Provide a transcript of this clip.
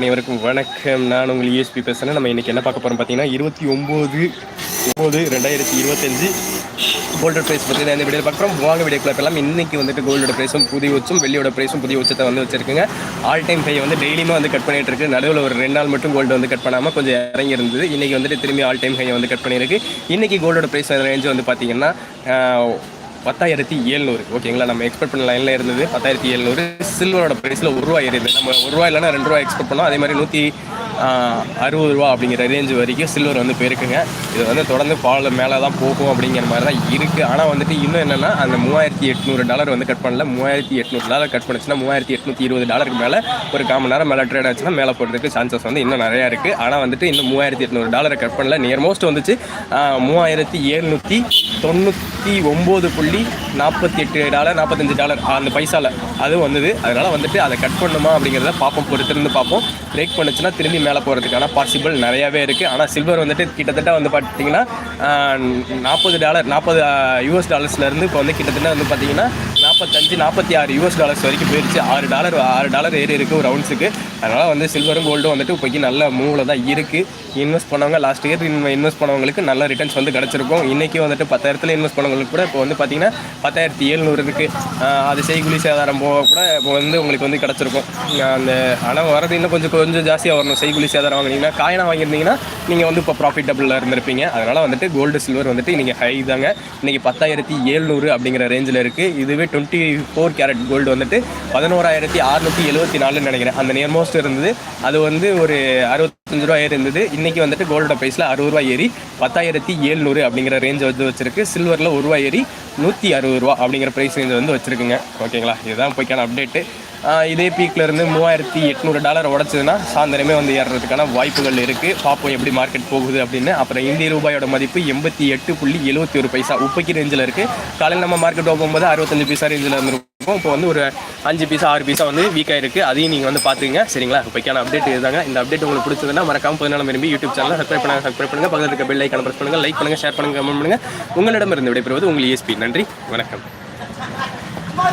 அனைவருக்கும் வணக்கம். நான் உங்கள் யூஎஸ்பி பேசுகிறேன் நம்ம இன்றைக்கி என்ன பார்க்க போகிறோம் பார்த்தீங்கன்னா இருபத்தி ஒம்பது ஒம்பது ரெண்டாயிரத்தி இருபத்தஞ்சு கோல்டு ப்ரைஸ் பற்றி நான் இந்த வீடியோ பார்க்குறோம் வாங்க வீடியோ பார்க்கலாம் இன்றைக்கி வந்துட்டு கோல்டோட ப்ரைஸும் புதிய உச்சம் வெள்ளியோட ப்ரைஸும் புதிய உச்சத்தை வந்து வச்சிருக்குங்க. ஆல் டைம் ஹை வந்து டெய்லியுமே வந்து கட் பண்ணிட்டு இருக்கு. நடுவில் ஒரு ரெண்டு நாள் மட்டும் கோல்டு வந்து கட் பண்ணாமல் கொஞ்சம் இறங்கி இருந்தது. இன்றைக்கி வந்துட்டு திரும்பி ஆல் டைம் ஹை வந்து கட் பண்ணியிருக்கு. இன்றைக்கி கோல்டோட ப்ரைஸ் ரேஞ்சு வந்து பார்த்தீங்கன்னா பத்தாயிரத்தி ஏழ்நூறு ஓகேங்களா? நம்ம எக்ஸ்பெக்ட் பண்ண லைனில் இருந்தது பத்தாயிரத்தி எழுநூறு. சில்வரோட ப்ரைஸில் ஒரு ரூபாய் ஏறிது நம்ம ஒரு ரூபாய் இல்லைன்னா ரெண்டு ரூபா எக்ஸ்பெக்ட் பண்ணோம். அதே மாதிரி நூற்றி அறுபது ரூபா அப்படிங்கிற ரேஞ்சு வரைக்கும் சில்வர் வந்து போயிருக்குங்க. இது வந்து தொடர்ந்து ஃபால் மேலே தான் போகும் அப்படிங்கிற மாதிரி தான் இருக்குது ஆனால் வந்துட்டு இன்னும் என்னென்னா அந்த மூவாயிரத்தி எட்நூறு டாலர் வந்து கட் பண்ணல. மூவாயிரத்தி எட்நூறு டாலர் கட் பண்ணுச்சுன்னா மூவாயிரத்தி எட்நூற்றி இருபது டாலருக்கு மேலே ஒரு காமன் நேரம் மேலே ட்ரேட் ஆச்சுன்னா மேலே போகிறதுக்கு சான்சஸ் வந்து இன்னும் நிறையா இருக்குது ஆனால் வந்துட்டு இன்னும் மூவாயிரத்தி எட்நூறு டாலரை கட் பண்ணல. நியர் மோஸ்ட் வந்துச்சு. மூவாயிரத்தி எழுநூற்றி தொண்ணூற்றி ஒம்பது புள்ளி நாற்பத்தி எட்டு டாலர் நாற்பத்தஞ்சு டாலர் அந்த பைசாவில் அது வந்தது. அதனால் வந்துட்டு அதை கட் பண்ணுமா அப்படிங்கிறத பார்ப்போம். பொறுத்திருந்து பார்ப்போம். பிரேக் பண்ணுச்சுன்னா திரும்பி மேலே போகிறதுக்கான பாசிபிள் நிறையாவே இருக்குது ஆனால் சில்வர் வந்துட்டு கிட்டத்தட்ட வந்து பார்த்தீங்கன்னா நாற்பது டாலர் நாற்பது யூஎஸ் டாலர்ஸ்லேருந்து இப்போ வந்து கிட்டத்தட்ட வந்து பார்த்தீங்கன்னா நாற்பத்தஞ்சு நாற்பத்தி ஆறு யூஎஸ் டாலர்ஸ் வரைக்கும் போயிடுச்சு ஆறு டாலர் ஆறு டாலர் ஏறி இருக்குது ஒரு ரவுண்ட்ஸுக்கு அதனால் வந்து சில்வரும் கோல்டும் வந்துட்டு இப்போக்கி நல்ல மூவில் தான் இருக்குது இன்வெஸ்ட் பண்ணவங்க லாஸ்ட் இயர் இன்வெஸ்ட் பண்ணவங்களுக்கு நல்ல ரிட்டர்ன்ஸ் வந்து கிடச்சிருக்கும். இன்றைக்கி வந்துட்டு பத்தாயிரத்தில் இன்வெஸ்ட் பண்ணவங்களுக்கு கூட இப்போ வந்து பார்த்திங்கன்னா பத்தாயிரத்தி எழுநூறு இருக்குது அது செய்குலி சேதாரம் போக கூட இப்போ வந்து உங்களுக்கு வந்து கிடச்சிருக்கும். அந்த ஆனால் வரது இன்னும் கொஞ்சம் கொஞ்சம் ஜாஸ்தியாக வரணும். செய்குலி சேதாரம் வாங்கினீங்கன்னா காயினா வாங்கியிருந்தீங்கன்னா நீங்கள் வந்து இப்போ ப்ராஃபிட்டபிளாக இருந்திருப்பீங்க. அதனால் வந்துட்டு கோல்டு சில்வர் வந்துட்டு இன்றைக்கி ஹை தாங்க. இன்றைக்கி பத்தாயிரத்தி ஏழ்நூறு அப்படிங்கிற ரேஞ்சில் இருக்குது இதுவே டுவெண்ட்டி ஃபோர் கேரட் கோல்டு வந்துட்டு பதினோராயிரத்தி அறுநூற்றி எழுபத்தி நாலுன்னு நினைக்கிறேன். அந்த நேர்மோஸ் மோஸ்ட் இருந்தது. அது வந்து ஒரு அறுபத்தஞ்சு ரூபா இருந்தது. இன்றைக்கி வந்துட்டு கோல்டோட ப்ரைஸில் அறுபது ரூபா ஏறி பத்தாயிரத்தி ஏழ்நூறு அப்படிங்கிற ரேஞ்ச் வந்து வச்சுருக்கு. சில்வரில் ஒரு ரூபா ஏறி நூற்றி அறுபது ரூபா அப்படிங்கிற ப்ரைஸ் ரேஞ்ச் வந்து வச்சுருக்குங்க. ஓகேங்களா இதுதான் போய்க்கான அப்டேட்டு இதே பீக்கில் இருந்து மூவாயிரத்தி எட்நூறு டாலர் உடச்சதுன்னா சாயந்தரமே வந்து ஏறுறதுக்கான வாய்ப்புகள் இருக்குது பார்ப்போம் எப்படி மார்க்கெட் போகுது அப்படின்னு. அப்புறம் இந்திய ரூபாயோட மதிப்பு எண்பத்தி எட்டு புள்ளி எழுபத்தி ஒரு பைசா உப்பைக்கு ரேஞ்சில் இருக்குது காலையில் நம்ம மார்க்கெட் போகும்போது அறுபத்தஞ்சு பைசா ரேஞ்சில் இருந்திருக்கும். இப்போ வந்து ஒரு அஞ்சு பீஸா ஆறு பீஸா வந்து வீக்காக இருக்குது அதையும் நீங்கள் வந்து பார்த்துங்க சரிங்களா? இப்போக்கான அப்டேட் இதுதாங்க. இந்த அப்டேட் உங்களுக்கு பிடிச்சதுன்னா மறக்காம பதினாலு விரும்பி யூடியூப் சேனல் சப்ஸ்கிரைப் பண்ணுங்கள் சப்ஸ்கிரைப் பண்ணுங்கள் பக்கத்தில் இருக்க பெல் ஐக்கான ப்ரெஸ் பண்ணுங்க லைக் பண்ணுங்கள் ஷேர் பண்ணுங்கள் கமெண்ட் பண்ணுங்கள் உங்களிடமிருந்து விடைபெறுவது உங்கள் இஎஸ்பி நன்றி வணக்கம்.